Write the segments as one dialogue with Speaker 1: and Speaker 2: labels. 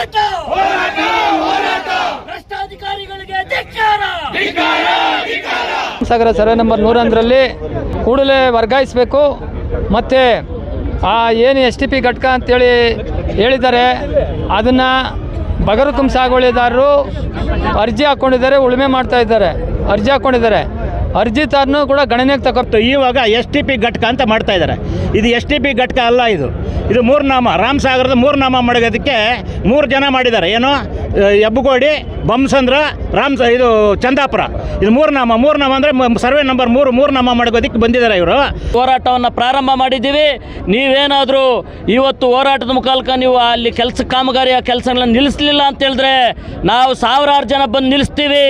Speaker 1: ಹೋರಾಟ! ಭ್ರಷ್ಟಾಧಿಕಾರಿಗಳಿಗೆ ಧಿಕ್ಕಾರ!
Speaker 2: ಸಾಗರ survey number ನೂರೊಂದರಲ್ಲಿ ಕೂಡಲೇ ವರ್ಗಾಯಿಸಬೇಕು. ಮತ್ತು ಆ ಏನು ಎಸ್ ಟಿ ಪಿ ಘಟಕ ಅಂತೇಳಿ ಹೇಳಿದ್ದಾರೆ ಅದನ್ನು ಬಗರುಕುಂ ಸಾಗುವಳಿದಾರರು ಅರ್ಜಿ ಹಾಕ್ಕೊಂಡಿದ್ದಾರೆ ಉಳುಮೆ ಮಾಡ್ತಾ ಇದ್ದಾರೆ ಅರ್ಜಿ ಹಾಕ್ಕೊಂಡಿದ್ದಾರೆ ಅರ್ಜಿದಾರನು ಕೂಡ ಗಣನೆಗೆ
Speaker 3: ತಗೋತು ಇವಾಗ ಎಸ್ ಟಿ ಪಿ ಘಟಕ ಅಂತ ಮಾಡ್ತಾ ಇದ್ದಾರೆ. ಇದು ಎಸ್ ಟಿ ಪಿ ಘಟಕ ಅಲ್ಲ ಇದು. ಇದು ಮೂರು ನಾಮ ರಾಮಸಾಗರದ ಮೂರು ನಾಮ ಮಾಡೋದಕ್ಕೆ ಮೂರು ಜನ ಮಾಡಿದ್ದಾರೆ. ಏನು? ಎಬ್ಬಗೋಡಿ ಬಂಸಂದ್ರ ರಾಮ್ ಇದು ಚಂದಾಪುರ. ಇದು ಮೂರು ನಾಮ ಮೂರು ನಾಮ ಅಂದರೆ ಸರ್ವೆ ನಂಬರ್ ಮೂರು ಮೂರು ನಾಮ ಮಾಡೋದಕ್ಕೆ ಬಂದಿದ್ದಾರೆ ಇವರು.
Speaker 1: ಹೋರಾಟವನ್ನು ಪ್ರಾರಂಭ ಮಾಡಿದ್ದೀವಿ. ನೀವೇನಾದರೂ ಇವತ್ತು ಹೋರಾಟದ ಮುಖಾಲಕ ನೀವು ಅಲ್ಲಿ ಕೆಲಸ ಕಾಮಗಾರಿಯ ಕೆಲಸಗಳನ್ನ ನಿಲ್ಲಿಸಲಿಲ್ಲ ಅಂತ ಹೇಳಿದ್ರೆ ನಾವು ಸಾವಿರಾರು ಜನ ಬಂದು ನಿಲ್ಲಿಸ್ತೀವಿ.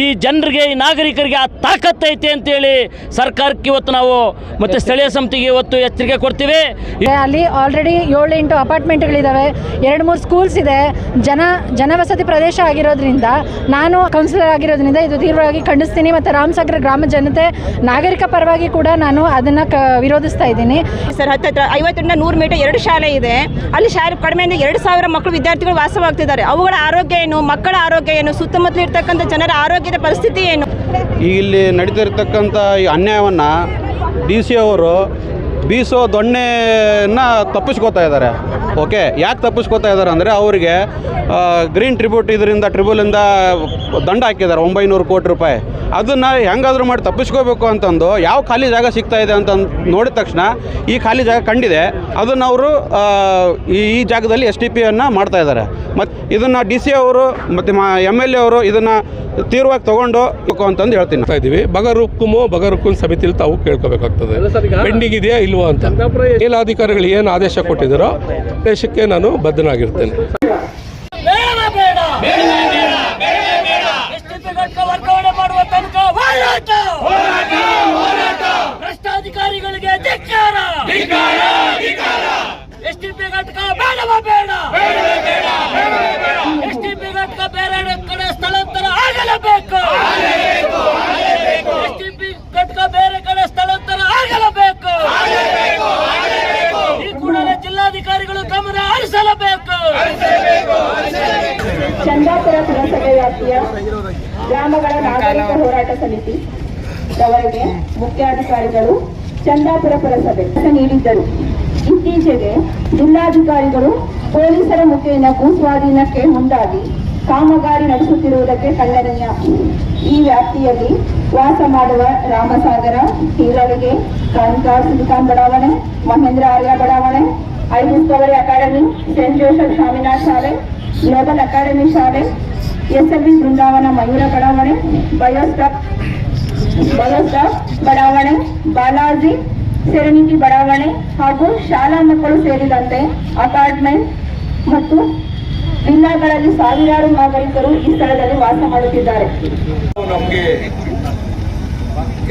Speaker 1: ಈ ಜನರಿಗೆ, ಈ ನಾಗರಿಕರಿಗೆ ಆ ತಾಕತ್ತೈತೆ ಅಂತೇಳಿ ಸರ್ಕಾರಕ್ಕೆ ಇವತ್ತು ನಾವು ಮತ್ತು ಸ್ಥಳೀಯ ಸಮಿತಿಗೆ ಇವತ್ತು ಎಚ್ಚರಿಕೆ ಕೊಡ್ತೀವಿ.
Speaker 4: ಅಲ್ಲಿ ಆಲ್ರೆಡಿ ಏಳು ಎಂಟು ಅಪಾರ್ಟ್ಮೆಂಟ್ಗಳಿದ್ದಾವೆ ಎರಡು ಮೂರು ಸ್ಕೂಲ್ಸ್ ಇದೆ. ಜನ ಜನವಸತಿ ಪ್ರದೇಶ ಆಗಿರೋದ್ರಿಂದ ನಾನು ಕೌನ್ಸಿಲರ್ ಆಗಿರೋದ್ರಿಂದ ಇದು ತೀವ್ರವಾಗಿ ಖಂಡಿಸ್ತೀನಿ ಮತ್ತು ರಾಮಸಾಗರ ಗ್ರಾಮ ಜನತೆ ನಾಗರಿಕ ಪರವಾಗಿ ಕೂಡ ನಾನು ಅದನ್ನು ಕ ವಿರೋಧಿಸ್ತಾ ಇದ್ದೀನಿ.
Speaker 5: ಸರ್ ಹತ್ತತ್ರ ಐವತ್ತರಿಂದ ನೂರು ಮೀಟರ್ ಎರಡು ಶಾಲೆ ಇದೆ. ಅಲ್ಲಿ ಶಾಲೆ ಕಡಿಮೆ ಅಂದರೆ ಎರಡು ಸಾವಿರ ಮಕ್ಕಳು ವಿದ್ಯಾರ್ಥಿಗಳು ವಾಸವಾಗ್ತಿದ್ದಾರೆ. ಅವುಗಳ ಆರೋಗ್ಯ ಏನು ಮಕ್ಕಳ ಆರೋಗ್ಯ ಏನು ಸುತ್ತಮುತ್ತಲಿರ್ತಕ್ಕಂಥ ಜನರ ಆರೋಗ್ಯದ ಪರಿಸ್ಥಿತಿ ಏನು?
Speaker 6: ಈ ಇಲ್ಲಿ ನಡೀತಿರ್ತಕ್ಕಂಥ ಈ ಅನ್ಯಾಯವನ್ನು ಡಿ ಸಿ ಅವರು ಬೀಸೋ ದೊಣ್ಣೆಯನ್ನು ತಪ್ಪಿಸ್ಕೋತಾ ಇದ್ದಾರೆ. ಓಕೆ ಯಾಕೆ ತಪ್ಪಿಸ್ಕೋತಾ ಇದ್ದಾರೆ ಅಂದರೆ ಅವರಿಗೆ ಗ್ರೀನ್ ಟ್ರಿಬ್ಯೂಟ್ ಇದರಿಂದ ಟ್ರಿಬ್ಯೂಲಿಂದ ದಂಡ ಹಾಕಿದ್ದಾರೆ ಒಂಬೈನೂರು ಕೋಟಿ ರೂಪಾಯಿ. ಅದನ್ನು ಹೆಂಗಾದರೂ ಮಾಡಿ ತಪ್ಪಿಸ್ಕೋಬೇಕು ಅಂತಂದು ಯಾವ ಖಾಲಿ ಜಾಗ ಸಿಗ್ತಾ ಇದೆ ಅಂತ ನೋಡಿದ ತಕ್ಷಣ ಈ ಖಾಲಿ ಜಾಗ ಕಂಡಿದೆ. ಅದನ್ನು ಅವರು ಈ ಈ ಜಾಗದಲ್ಲಿ ಎಸ್ ಟಿ ಪಿಯನ್ನು ಮಾಡ್ತಾ ಇದ್ದಾರೆ ಮತ್ತು ಇದನ್ನು ಡಿ ಸಿ ಅವರು ಮತ್ತು ಮಾ ಎಂ ಎಲ್ ಎ ಅವರು ಇದನ್ನು ತೀರ್ವಾಗಿ ತೊಗೊಂಡು ಅಂತಂದು ಹೇಳ್ತೀನಿ.
Speaker 7: ಇದೀವಿ ಬಗರುಕ್ಕುಮು ಬಗರುಕ್ಕುನ್ ಸಮಿತಿಲಿ ತಾವು ಕೇಳ್ಕೋಬೇಕಾಗ್ತದೆ. ಪೆಂಡಿಂಗ್ ಇದೆಯಾ ಇಲ್ವಾ ಅಂತ. ಮೇಲಾಧಿಕಾರಿಗಳು ಏನು ಆದೇಶ ಕೊಟ್ಟಿದ್ದಾರೋ ಆದೇಶಕ್ಕೆ ನಾನು ಬದ್ಧನಾಗಿರ್ತೇನೆ.
Speaker 1: ಭ್ರಷ್ಟಾಧಿಕಾರಿಗಳಿಗೆ ಧಿಕ್ಕಾರ ಎಸ್ಟಿಪಿ ಘಟಕ ಬೇಡವ ಬೇಡ. ಎಸ್ಟಿಪಿ ಘಟಕ ಬೇರೆ ಕಡೆ ಸ್ಥಳಾಂತರ ಆಗಲೇಬೇಕು ಎಸ್ಟಿಪಿ ಘಟಕ ಬೇರೆ ಕಡೆ ಸ್ಥಳಾಂತರ ಆಗಲೇಬೇಕು ಈ ಕೂಡಲೇ ಜಿಲ್ಲಾಧಿಕಾರಿಗಳು ಗಮನ ಹರಿಸಲೇಬೇಕು
Speaker 8: ಚಂದಾಪುರ ಪುರಸಭೆ ವ್ಯಾಪ್ತಿಯ ಗ್ರಾಮಗಳ ನಾಗರಿಕ ಹೋರಾಟ ಸಮಿತಿ ರವರಿಗೆ ಮುಖ್ಯಾಧಿಕಾರಿಗಳು ಚಂದಾಪುರ ಪುರಸಭೆ ನೀಡಿದ್ದರು. ಇತ್ತೀಚೆಗೆ ಜಿಲ್ಲಾಧಿಕಾರಿಗಳು ಪೊಲೀಸರ ಮುಖೇನ ಭೂಸ್ವಾಧೀನಕ್ಕೆ ಮುಂದಾಗಿ ಕಾಮಗಾರಿ ನಡೆಸುತ್ತಿರುವುದಕ್ಕೆ ಖಂಡನೀಯ ಈ ವ್ಯಾಪ್ತಿಯಲ್ಲಿ ವಾಸ ಮಾಡುವ ರಾಮಸಾಗರ, ಹೀರಳಿಗೆ ಕಾಂತಾ ಸಿಲಿಕಾನ್ ಬಡಾವಣೆ, ಮಹೇಂದ್ರ ಆರ್ಯ ಬಡಾವಣೆ I discovery academy, saint Joseph Swaminath ಶಾಲೆ, ಗ್ಲೋಬಲ್ ಅಕಾಡೆಮಿ ಶಾಲೆ ಎಸ್ಎಲ್ವಿ ಬೃಂದಾವನ ಮಯೂರ ಬಡಾವಣೆ, ಬಯೋಸ್ಟಾಪ್ ಬಯೋಸ್ಟಾಪ್ ಬಡಾವಣೆ, ಬಾಲಾಜಿ, ಸೆರೆನಿಟಿ ಬಡಾವಣೆ ಹಾಗೂ ಶಾಲಾ ಮಕ್ಕಳು ಸೇರಿದಂತೆ ಅಪಾರ್ಟ್ಮೆಂಟ್ ಮತ್ತು ವಿಲ್ಲಾಗಳಲ್ಲಿ ಸಾವಿರಾರು ನಾಗರಿಕರು ಈ ಸ್ಥಳದಲ್ಲಿ ವಾಸ ಮಾಡುತ್ತಿದ್ದಾರೆ.
Speaker 7: ನಮಗೆ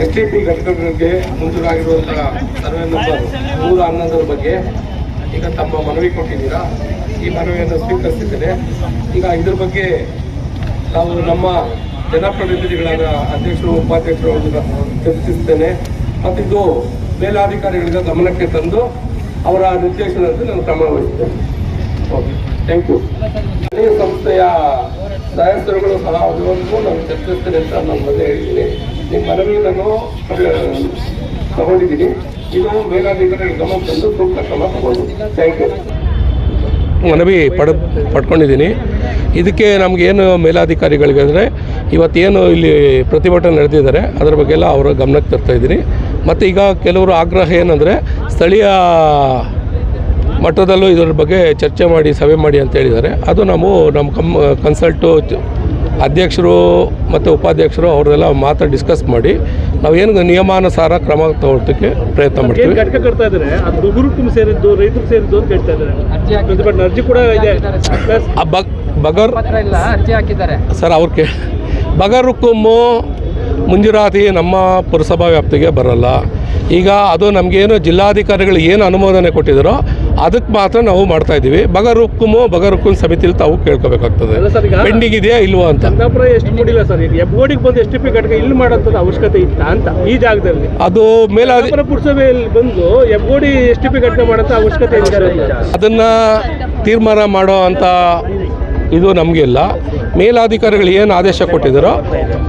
Speaker 7: ಎಸ್ ಟಿ ಪಿ ಘಟಕಗಳಿಗೆ ಮಂಜೂರಾಗಿರುವಂತಹ ಸರ್ವೆ ನಂಬರ್ ನೂರ ಹನ್ನೊಂದರ ಬಗ್ಗೆ ಈಗ ತಮ್ಮ ಮನವಿ ಕೊಟ್ಟಿದ್ದೀರಾ? ಈ ಮನವಿಯನ್ನು ಸ್ವೀಕರಿಸಿದ್ದೇನೆ. ಈಗ ಇದ್ರ ಬಗ್ಗೆ ನಾವು ನಮ್ಮ ಜನಪ್ರತಿನಿಧಿಗಳಾದ ಅಧ್ಯಕ್ಷರು, ಉಪಾಧ್ಯಕ್ಷರು ಚರ್ಚಿಸ್ತೇನೆ ಮತ್ತು ಇದು ಮೇಲಾಧಿಕಾರಿಗಳಿಂದ ಗಮನಕ್ಕೆ ತಂದು ಅವರ ನಿರ್ದೇಶನದಂತೆ ನಾನು ಕ್ರಮ ವಹಿಸ್ತೇನೆ ಓಕೆ ಥ್ಯಾಂಕ್ ಯು ಸ್ಥಳೀಯ ಸಂಸ್ಥೆಯ ಸದಸ್ಯರುಗಳು ಸಹ ಅದರವರೆಗೂ ನಾನು ಚರ್ಚಿಸ್ತೇನೆ ಅಂತ ನಾನು ಮೊದಲೇ ಹೇಳಿದ್ದೀನಿ. ನಿಮ್ಮ ಮನವಿ ನಾನು ತಗೊಂಡಿದ್ದೀನಿ. ಇದು ಮೇಲಾಧಿಕಾರಿಗಳ ಗಮನ ತಂದು ಸೂಕ್ತ ಕ್ರಮ ತಗೊಂಡು ಥ್ಯಾಂಕ್ ಯು ಮನವಿ ಪಡ, ಪಡ್ಕೊಂಡಿದ್ದೀನಿ. ಇದಕ್ಕೆ ನಮಗೇನು ಮೇಲಾಧಿಕಾರಿಗಳಿಗೆ ಅಂದರೆ ಇವತ್ತೇನು ಇಲ್ಲಿ ಪ್ರತಿಭಟನೆ ನಡೆದಿದ್ದಾರೆ ಅದರ ಬಗ್ಗೆ ಎಲ್ಲ ಅವರ ಗಮನಕ್ಕೆ ತರ್ತಾ ಇದ್ದೀನಿ ಮತ್ತು ಈಗ ಕೆಲವರು ಆಗ್ರಹ ಏನಂದರೆ ಸ್ಥಳೀಯ ಮಟ್ಟದಲ್ಲೂ ಇದರ ಬಗ್ಗೆ ಚರ್ಚೆ ಮಾಡಿ ಸಭೆ ಮಾಡಿ ಅಂತ ಹೇಳಿದ್ದಾರೆ. ಅದು ನಾವು ನಮ್ಮ ಕಮ್ ಕನ್ಸಲ್ಟು ಅಧ್ಯಕ್ಷರು ಮತ್ತು ಉಪಾಧ್ಯಕ್ಷರು ಅವರೆಲ್ಲ ಮಾತ್ರ ಡಿಸ್ಕಸ್ ಮಾಡಿ ನಾವು ಏನು ನಿಯಮಾನುಸಾರ ಕ್ರಮ ತಗೊಳ್ಳೋದಕ್ಕೆ ಪ್ರಯತ್ನ ಮಾಡ್ತೀವಿ.
Speaker 9: ಸೇರಿದ್ದು ರೈತರು ಸೇರಿದ್ದು ಅಂತ ಇದ್ದಾರೆ ಅರ್ಜಿ ಕೂಡ ಇದೆ.
Speaker 7: ಆ ಬಗ್ ಬಗರ್ ಸರ್ ಅವ್ರ ಕೇ ಬಗರುಕುಮ್ಮು ಮುಂಜುರಾತಿ ನಮ್ಮ ಪುರಸಭಾ ವ್ಯಾಪ್ತಿಗೆ ಬರಲ್ಲ. ಈಗ ಅದು ನಮಗೇನು ಜಿಲ್ಲಾಧಿಕಾರಿಗಳು ಏನು ಅನುಮೋದನೆ ಕೊಟ್ಟಿದ್ದಾರೋ ಅದಕ್ಕೆ ಮಾತ್ರ ನಾವು ಮಾಡ್ತಾ ಇದ್ದೀವಿ. ಬಗರುಕ್ಕುಮು ಬಗರುಕ್ಕುನ್ ಸಮಿತಿಲಿ ತಾವು ಕೇಳ್ಕೋಬೇಕಾಗ್ತದೆ. ಪೆಂಡಿಂಗ್ ಇದೆಯಾ ಇಲ್ವಾ ಅಂತ.
Speaker 9: ಅವಶ್ಯಕತೆ ಇತ್ತ ಅಂತ ಈ ಜಾಗದಲ್ಲಿ?
Speaker 7: ಅದು
Speaker 9: ಪುರಸಭೆಯಲ್ಲಿ ಬಂದು ಎಬ್ಗೋಡಿ ಎಸ್ ಟಿ ಪಿ ಅವಶ್ಯಕತೆ
Speaker 7: ಅದನ್ನು ತೀರ್ಮಾನ ಮಾಡೋ ಅಂಥ ಇದು ನಮಗಿಲ್ಲ ಮೇಲಾಧಿಕಾರಿಗಳು ಏನು ಆದೇಶ ಕೊಟ್ಟಿದ್ದಾರೋ